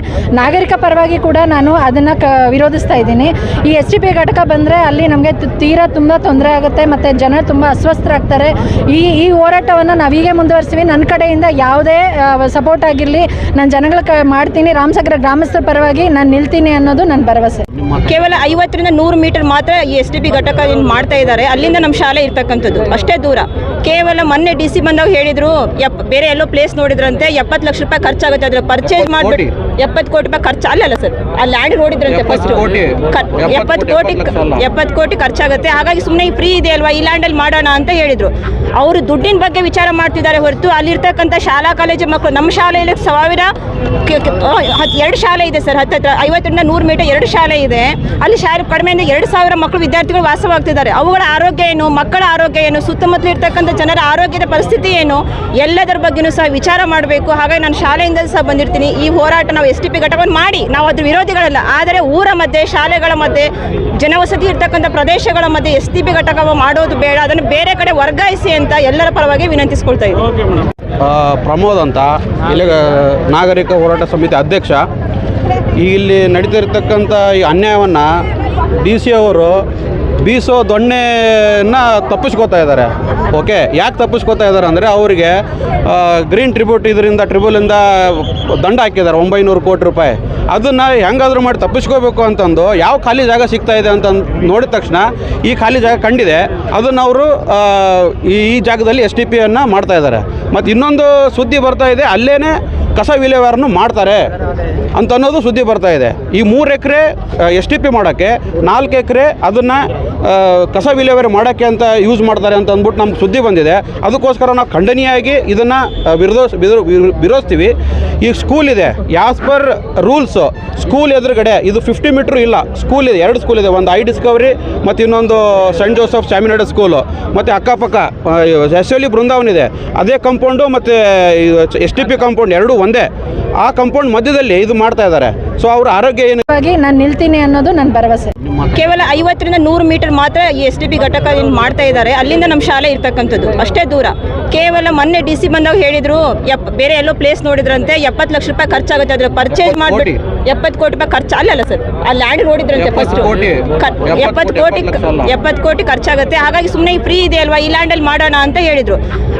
Speaker 4: ನಾಗರಿಕ ಪರವಾಗಿ ಕೂಡ ನಾನು ಅದನ್ನು ಕ ವಿರೋಧಿಸ್ತಾ ಇದ್ದೀನಿ. ಈ ಎಸ್ ಟಿ ಪಿ ಘಟಕ ಬಂದರೆ ಅಲ್ಲಿ ನಮಗೆ ತೀರಾ ತುಂಬ ತೊಂದರೆ ಆಗುತ್ತೆ ಮತ್ತು ಜನ ತುಂಬ ಅಸ್ವಸ್ಥರಾಗ್ತಾರೆ. ಈ ಈ ಹೋರಾಟವನ್ನು ನಾವೀಗೆ ಮುಂದುವರಿಸ್ತೀವಿ ನನ್ನ ಕಡೆಯಿಂದ ಯಾವುದೇ ಸಪೋರ್ಟ್ ಆಗಿರಲಿ. ನಾನು ಜನಗಳ ಕ, ಮಾಡ್ತೀನಿ. ರಾಮಸಾಗರ ಗ್ರಾಮಸ್ಥರ ಪರವಾಗಿ ನಾನು ನಿಲ್ತೀನಿ ಅನ್ನೋದು ನನ್ನ ಭರವಸೆ.
Speaker 5: ಕೇವಲ ಐವತ್ತರಿಂದ ನೂರು ಮೀಟರ್ ಮಾತ್ರ ಈ ಎಸ್ ಡಿ ಪಿ ಘಟಕ ಮಾಡ್ತಾ ಇದ್ದಾರೆ. ಅಲ್ಲಿಂದ ನಮ್ಮ ಶಾಲೆ ಇರ್ತಕ್ಕಂಥದ್ದು. ಅಷ್ಟೇ ದೂರ. ಕೇವಲ ಮೊನ್ನೆ ಡಿ ಸಿ ಬಂದಾಗ ಹೇಳಿದ್ರು ಎಪ್ ಬೇರೆ ಎಲ್ಲೋ ಪ್ಲೇಸ್ ನೋಡಿದ್ರಂತೆ ಎಪ್ಪತ್ತು ಲಕ್ಷ ರೂಪಾಯಿ ಖರ್ಚಾಗುತ್ತೆ. ಅದ್ರ ಪರ್ಚೇಸ್ ಮಾಡ್ಬಿಟ್ಟು ಎಪ್ಪತ್ತು ಕೋಟಿ ರೂಪಾಯಿ ಖರ್ಚು ಅಲ್ಲ ಅಲ್ಲ ಸರ್. ಆ ಲ್ಯಾಂಡ್ ನೋಡಿದ್ರಂತೆ ಫಸ್ಟ್. ಎಪ್ಪತ್ತು ಕೋಟಿ. ಎಪ್ಪತ್ತು ಕೋಟಿ ಖರ್ಚಾಗುತ್ತೆ. ಹಾಗಾಗಿ ಸುಮ್ಮನೆ ಫ್ರೀ ಇದೆ ಅಲ್ವಾ? ಈ ಲ್ಯಾಂಡಲ್ಲಿ ಮಾಡೋಣ ಅಂತ ಹೇಳಿದ್ರು. ಅವರು ದುಡ್ಡಿನ ಬಗ್ಗೆ ವಿಚಾರ ಮಾಡ್ತಿದ್ದಾರೆ ಹೊರತು ಅಲ್ಲಿರ್ತಕ್ಕಂಥ ಶಾಲಾ ಕಾಲೇಜು ಮಕ್ಕಳು ನಮ್ಮ ಶಾಲೆಯಲ್ಲಿ ಸಾವಿರ ಎರಡು ಶಾಲೆ ಇದೆ ಸರ್. ಹತ್ತತ್ರ ಐವತ್ತರಿಂದ ನೂರು ಮೀಟರ್ ಎರಡು ಶಾಲೆ ಇದೆ. ಅಲ್ಲಿ ಶಾಲೆ ಕಡಿಮೆ ಅಂದರೆ ಎರಡು ಸಾವಿರ ಮಕ್ಕಳು ವಿದ್ಯಾರ್ಥಿಗಳು ವಾಸವಾಗ್ತಿದ್ದಾರೆ. ಅವುಗಳ ಆರೋಗ್ಯ ಏನು? ಮಕ್ಕಳ ಆರೋಗ್ಯ ಏನು? ಸುತ್ತಮುತ್ತಲು ಇರ್ತಕ್ಕಂಥ ಜನರ ಆರೋಗ್ಯದ ಪರಿಸ್ಥಿತಿ ಏನು? ಎಲ್ಲದರ ಬಗ್ಗೆನೂ ಸಹ ವಿಚಾರ ಮಾಡಬೇಕು. ಹಾಗಾಗಿ ನಾನು ಶಾಲೆಯಿಂದ ಸಹ ಬಂದಿರ್ತೀನಿ. ಈ ಹೋರಾಟ ನಾವು ಎಸ್ ಟಿ ಪಿ ಘಟಕವನ್ನು ಮಾಡಿ. ನಾವು ಅದ್ರ ವಿರೋಧಿಗಳಲ್ಲ. ಆದರೆ ಊರ ಮಧ್ಯೆ, ಶಾಲೆಗಳ ಮಧ್ಯೆ, ಜನವಸತಿ ಇರ್ತಕ್ಕಂಥ ಪ್ರದೇಶಗಳ ಮಧ್ಯೆ ಎಸ್ ಟಿ ಪಿ ಘಟಕ ಮಾಡೋದು ಬೇಡ. ಅದನ್ನು ಬೇರೆ ಕಡೆ ವರ್ಗಾಯಿಸಿ ಅಂತ ಎಲ್ಲರ ಪರವಾಗಿ ವಿನಂತಿಸ್ಕೊಳ್ತಾ ಇದ್ದೀನಿ.
Speaker 6: ಪ್ರಮೋದ್ ಅಂತ, ಇಲ್ಲಿ ನಾಗರಿಕ ಹೋರಾಟ ಸಮಿತಿ ಅಧ್ಯಕ್ಷ ಈ ಇಲ್ಲಿ ನಡೀತಿರ್ತಕ್ಕಂಥ ಈ ಅನ್ಯಾಯವನ್ನು ಡಿ ಸಿ ಅವರು ಬೀಸೋ ದೊಣ್ಣೆನ ತಪ್ಪಿಸ್ಕೋತಾ ಇದ್ದಾರೆ. ಓಕೆ ಯಾಕೆ ತಪ್ಪಿಸ್ಕೋತಾ ಇದ್ದಾರೆ ಅಂದರೆ ಅವರಿಗೆ ಗ್ರೀನ್ ಟ್ರಿಬ್ಯೂಟ್ ಇದರಿಂದ ಟ್ರಿಬ್ಯೂಲಿಂದ ದಂಡ ಹಾಕಿದ್ದಾರೆ, ಒಂಬೈನೂರು ಕೋಟಿ ರೂಪಾಯಿ. ಅದನ್ನು ಹೆಂಗಾದರೂ ಮಾಡಿ ತಪ್ಪಿಸ್ಕೋಬೇಕು ಅಂತಂದು ಯಾವ ಖಾಲಿ ಜಾಗ ಸಿಗ್ತಾ ಇದೆ ಅಂತ ನೋಡಿದ ತಕ್ಷಣ ಈ ಖಾಲಿ ಜಾಗ ಕಂಡಿದೆ. ಅದನ್ನು ಅವರು ಈ ಜಾಗದಲ್ಲಿ ಎಸ್ ಟಿ ಪಿಯನ್ನು ಮಾಡ್ತಾ ಇದ್ದಾರೆ. ಮತ್ತು ಇನ್ನೊಂದು ಸುದ್ದಿ ಬರ್ತಾ ಇದೆ ಅಲ್ಲೇ ಕಸ ವಿಲೇವಾರನ್ನು ಮಾಡ್ತಾರೆ ಅಂತ ಅನ್ನೋದು ಸುದ್ದಿ ಬರ್ತಾ ಇದೆ. ಈ ಮೂರು ಎಕರೆ ಎಸ್ ಟಿ ಪಿ ಮಾಡೋಕ್ಕೆ, ನಾಲ್ಕು ಎಕರೆ ಅದನ್ನು ಕಸ ವಿಲೇವಾರಿ ಮಾಡೋಕ್ಕೆ ಅಂತ ಯೂಸ್ ಮಾಡ್ತಾರೆ ಅಂತ ಅಂದ್ಬಿಟ್ಟು ನಮ್ಗೆ ಸುದ್ದಿ ಬಂದಿದೆ. ಅದಕ್ಕೋಸ್ಕರ ನಾವು ಖಂಡನೀಯವಾಗಿ ಇದನ್ನು ವಿರೋಧ, ವಿರೋ- ವಿರೋ- ವಿರೋಧಿಸ್ತೀವಿ. ಈಗ ಸ್ಕೂಲ್ ಇದೆ. ಯಾಸ್ ಪರ್ ರೂಲ್ಸು ಸ್ಕೂಲ್ ಎದುರುಗಡೆ, ಇದು ಫಿಫ್ಟಿ ಮೀಟ್ರ್ ಇಲ್ಲ. ಸ್ಕೂಲ್ ಇದೆ, ಎರಡು ಸ್ಕೂಲ್ ಇದೆ. ಒಂದು ಐ ಡಿಸ್ಕವರಿ ಮತ್ತು ಇನ್ನೊಂದು ಸೆಂಟ್ ಜೋಸಫ್ ಸ್ಯಾಮಿನಾಡ ಸ್ಕೂಲು ಮತ್ತು ಅಕ್ಕಪಕ್ಕ ಎಸ್ ಎಲ್ ಬೃಂದಾವನ್ ಇದೆ. ಅದೇ ಕಂಪೌಂಡು ಮತ್ತು ಎಸ್ ಟಿ ಪಿ ಕಾಂಪೌಂಡ್ ಎರಡೂ ಒಂದೇ. ಆ ಕಂಪೌಂಡ್ ಮಧ್ಯದಲ್ಲಿ ಇದು ಮಾಡ್ತಾ ಇದ್ದಾರೆ. ಸೊ ಅವ್ರ ಆರೋಗ್ಯ ಏನು?
Speaker 4: ನಾನು ನಿಲ್ತೀನಿ ಅನ್ನೋದು ನನ್ನ ಭರವಸೆ.
Speaker 5: ಕೇವಲ ಐವತ್ತರಿಂದ ನೂರು ಮೀಟರ್ ಮಾತ್ರ ಈ ಎಸ್ ಡಿ ಬಿ ಘಟಕ ಮಾಡ್ತಾ ಇದ್ದಾರೆ ಅಲ್ಲಿಂದ ನಮ್ಮ ಶಾಲೆ ಇರ್ತಕ್ಕಂಥದ್ದು ಅಷ್ಟೇ ದೂರ. ಕೇವಲ ಮೊನ್ನೆ ಡಿ ಸಿ ಬಂದಾಗ ಹೇಳಿದ್ರು ಎಪ್ ಬೇರೆ ಎಲ್ಲೋ ಪ್ಲೇಸ್ ನೋಡಿದ್ರಂತೆ ಎಪ್ಪತ್ತು ಲಕ್ಷ ರೂಪಾಯಿ ಖರ್ಚಾಗುತ್ತೆ ಅದ್ರ ಪರ್ಚೇಸ್ ಮಾಡಿಬಿಟ್ಟು ಎಪ್ಪತ್ತು ಕೋಟಿ ರೂಪಾಯಿ ಖರ್ಚು ಅಲ್ಲಲ್ಲ ಸರ್ ಆ ಲ್ಯಾಂಡ್ ನೋಡಿದ್ರಂತೆ ಫಸ್ಟ್
Speaker 6: ಕೋಟಿ.
Speaker 5: ಎಪ್ಪತ್ತು ಕೋಟಿ
Speaker 6: ಅಲ್ಲ.
Speaker 5: ಎಪ್ಪತ್ತು ಕೋಟಿ ಖರ್ಚಾಗುತ್ತೆ. ಹಾಗಾಗಿ ಸುಮ್ಮನೆ ಫ್ರೀ ಇದೆ ಅಲ್ವಾ ಈ ಲ್ಯಾಂಡಲ್ಲಿ ಮಾಡೋಣ ಅಂತ ಹೇಳಿದ್ರು.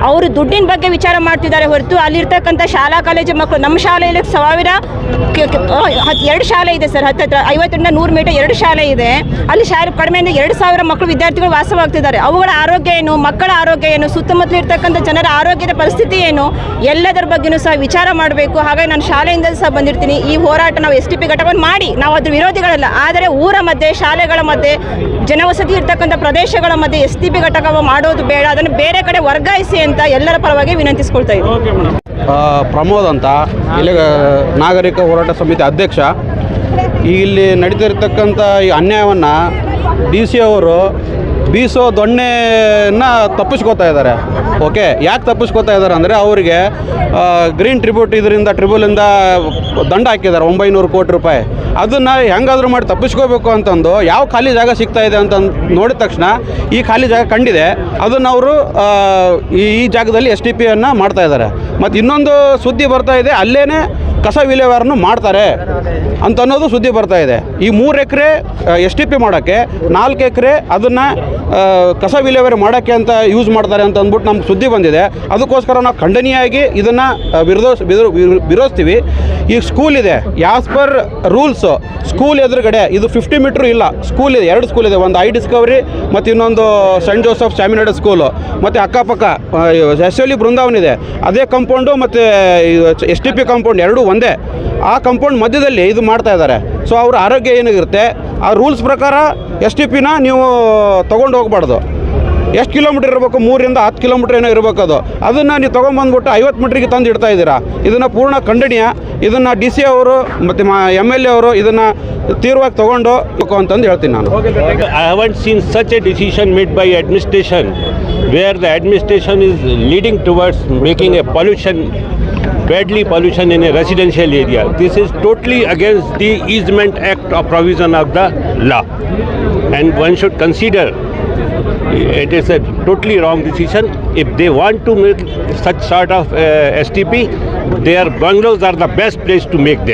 Speaker 5: ಅವರು ದುಡ್ಡಿನ ಬಗ್ಗೆ ವಿಚಾರ ಮಾಡ್ತಿದ್ದಾರೆ ಹೊರತು ಅಲ್ಲಿರ್ತಕ್ಕಂಥ ಶಾಲಾ ಕಾಲೇಜು ಮಕ್ಕಳು ನಮ್ಮ ಶಾಲೆಯಲ್ಲಿ ಸಾವಿರ ಕೆ- ಕೆ- ಆ, ಹತ್- ಎರಡು ಶಾಲೆ ಇದೆ ಸರ್ ಹತ್ತತ್ರ ಐವತ್ತರಿಂದ ನೂರು ಮೀಟರ್ ಎರಡು ಶಾಲೆ ಇದೆ. ಅಲ್ಲಿ ಶಾಲೆ ಕಡಿಮೆ ಅಂದರೆ ಎರಡು ಸಾವಿರ ಮಕ್ಕಳು ವಿದ್ಯಾರ್ಥಿಗಳು ವಾಸವಾಗ್ತಿದ್ದಾರೆ. ಅವುಗಳ ಆರೋಗ್ಯ ಏನು? ಮಕ್ಕಳ ಆರೋಗ್ಯ ಏನು? ಸುತ್ತಮುತ್ತಲು ಇರ್ತಕ್ಕಂಥ ಜನರ ಆರೋಗ್ಯದ ಪರಿಸ್ಥಿತಿ ಏನು? ಎಲ್ಲದರ ಬಗ್ಗೆನೂ ಸಹ ವಿಚಾರ ಮಾಡಬೇಕು. ಹಾಗಾಗಿ ನಾನು ಶಾಲೆಯಿಂದ ಸಹ ಬಂದಿರ್ತೀನಿ. ಈ ಹೋರಾಟ ನಾವು ಎಸ್ ಟಿ ಪಿ ಘಟಕವನ್ನು ಮಾಡಿ. ನಾವು ಅದ್ರ ವಿರೋಧಿಗಳಲ್ಲ. ಆದರೆ ಊರ ಮಧ್ಯೆ ಶಾಲೆಗಳ ಮಧ್ಯೆ ಜನವಸತಿ ಇರ್ತಕ್ಕಂಥ ಪ್ರದೇಶಗಳ ಮಧ್ಯೆ ಎಸ್ ಟಿ ಪಿ ಘಟಕ ಮಾಡೋದು ಬೇಡ. ಅದನ್ನು ಬೇರೆ ಕಡೆ ವರ್ಗಾಯಿಸಿ ಅಂತ ಎಲ್ಲರ ಪರವಾಗಿ ವಿನಂತಿಸ್ಕೊಳ್ತಾ ಇದ್ದೀನಿ.
Speaker 6: ಪ್ರಮೋದ್ ಅಂತ ಇಲ್ಲಿ ನಾಗರಿಕ ಹೋರಾಟ ಸಮಿತಿ ಅಧ್ಯಕ್ಷ ಈ ಇಲ್ಲಿ ನಡೀತಿರ್ತಕ್ಕಂಥ ಈ ಅನ್ಯಾಯವನ್ನು ಡಿ ಸಿ ಅವರು ಬೀಸೋ ದೊಣ್ಣೆನ ತಪ್ಪಿಸ್ಕೋತಾ ಇದ್ದಾರೆ. ಓಕೆ, ಯಾಕೆ ತಪ್ಪಿಸ್ಕೊತಾ ಇದ್ದಾರೆ ಅಂದರೆ ಅವರಿಗೆ ಗ್ರೀನ್ ಟ್ರಿಬ್ಯೂಟ್ ಇದರಿಂದ ಟ್ರಿಬ್ಯೂಲಿಂದ ದಂಡ ಹಾಕಿದ್ದಾರೆ, ಒಂಬೈನೂರು ಕೋಟಿ ರೂಪಾಯಿ. ಅದನ್ನು ಹೆಂಗಾದರೂ ಮಾಡಿ ತಪ್ಪಿಸ್ಕೋಬೇಕು ಅಂತಂದು ಯಾವ ಖಾಲಿ ಜಾಗ ಸಿಗ್ತಾ ಇದೆ ಅಂತ ನೋಡಿದ ತಕ್ಷಣ ಈ ಖಾಲಿ ಜಾಗ ಕಂಡಿದೆ. ಅದನ್ನು ಅವರು ಈ ಜಾಗದಲ್ಲಿ ಎಸ್ ಟಿ ಪಿಯನ್ನು ಮಾಡ್ತಾ ಇದ್ದಾರೆ ಮತ್ತು ಇನ್ನೊಂದು ಸುದ್ದಿ ಬರ್ತಾ ಇದೆ ಅಲ್ಲೇ ಕಸ ವಿಲೇವಾರನ್ನು ಮಾಡ್ತಾರೆ ಅಂತ ಅನ್ನೋದು ಸುದ್ದಿ ಬರ್ತಾ ಇದೆ. ಈ ಮೂರು ಎಕರೆ ಎಸ್ ಟಿ ಪಿ ಮಾಡೋಕ್ಕೆ ನಾಲ್ಕು ಎಕರೆ ಅದನ್ನು ಕಸ ವಿಲೇವಾರಿ ಮಾಡೋಕ್ಕೆ ಅಂತ ಯೂಸ್ ಮಾಡ್ತಾರೆ ಅಂತ ಅಂದ್ಬಿಟ್ಟು ನಮ್ಗೆ ಸುದ್ದಿ ಬಂದಿದೆ. ಅದಕ್ಕೋಸ್ಕರ ನಾವು ಖಂಡನೀಯಾಗಿ ಇದನ್ನು ವಿರೋಧ, ವಿರೋ- ವಿರೋ- ವಿರೋಧಿಸ್ತೀವಿ. ಈಗ ಸ್ಕೂಲ್ ಇದೆ. ಯಾಸ್ ಪರ್ ರೂಲ್ಸು ಸ್ಕೂಲ್ ಎದುರುಗಡೆ ಇದು ಫಿಫ್ಟಿ ಮೀಟ್ರ್ ಇಲ್ಲ. ಸ್ಕೂಲ್ ಇದೆ, ಎರಡು ಸ್ಕೂಲ್ ಇದೆ. ಒಂದು ಐ ಡಿಸ್ಕವರಿ ಮತ್ತು ಇನ್ನೊಂದು ಸೆಂಟ್ ಜೋಸಫ್ ಸ್ಯಾಮಿನಾಡ ಸ್ಕೂಲು ಮತ್ತು ಅಕ್ಕಪಕ್ಕ ಎಸ್ ಎಲ್ ಬೃಂದಾವನ್ ಇದೆ. ಅದೇ ಕಂಪೌಂಡು ಮತ್ತು ಎಸ್ ಟಿ ಪಿ ಕಾಂಪೌಂಡ್ ಎರಡೂ ಒಂದೇ. ಆ ಕಂಪೌಂಡ್ ಮಧ್ಯದಲ್ಲಿ ಇದು ಮಾಡ್ತಾ ಇದ್ದಾರೆ. ಸೊ ಅವ್ರ ಆರೋಗ್ಯ ಏನಾಗಿರುತ್ತೆ ಆ ರೂಲ್ಸ್ ಪ್ರಕಾರ ಎಸ್ ಟಿ ಪಿನ ನೀವು ತೊಗೊಂಡು ಹೋಗ್ಬಾರ್ದು. ಎಷ್ಟು ಕಿಲೋಮೀಟರ್ ಇರಬೇಕು? ಮೂರಿಂದ ಹತ್ತು ಕಿಲೋಮೀಟರ್ ಏನೋ ಇರಬೇಕು ಅದು. ಅದನ್ನು ನೀವು ತೊಗೊಂಬಂದ್ಬಿಟ್ಟು ಐವತ್ತು ಮೀಟ್ರಿಗೆ ತಂದು ಇಡ್ತಾ ಇದ್ದೀರಾ? ಇದನ್ನು ಪೂರ್ಣ ಖಂಡನೀಯ. ಇದನ್ನು ಡಿ ಸಿ ಅವರು ಮತ್ತು ಮಾ ಎಂ ಎಲ್ ಎ ಅವರು ಇದನ್ನು ತೀರ್ವಾಗಿ ತೊಗೊಂಡು ಹೋಗಬೇಕು ಅಂತಂದು ಹೇಳ್ತೀನಿ ನಾನು.
Speaker 11: I haven't seen such a decision made by administration where the administration is leading towards making a pollution badly pollution in a residential area this is totally against the easement act of provision of the law and one should consider it is a totally wrong decision. If they want to make such sort of uh, STP, their bungalows are the best place to make there.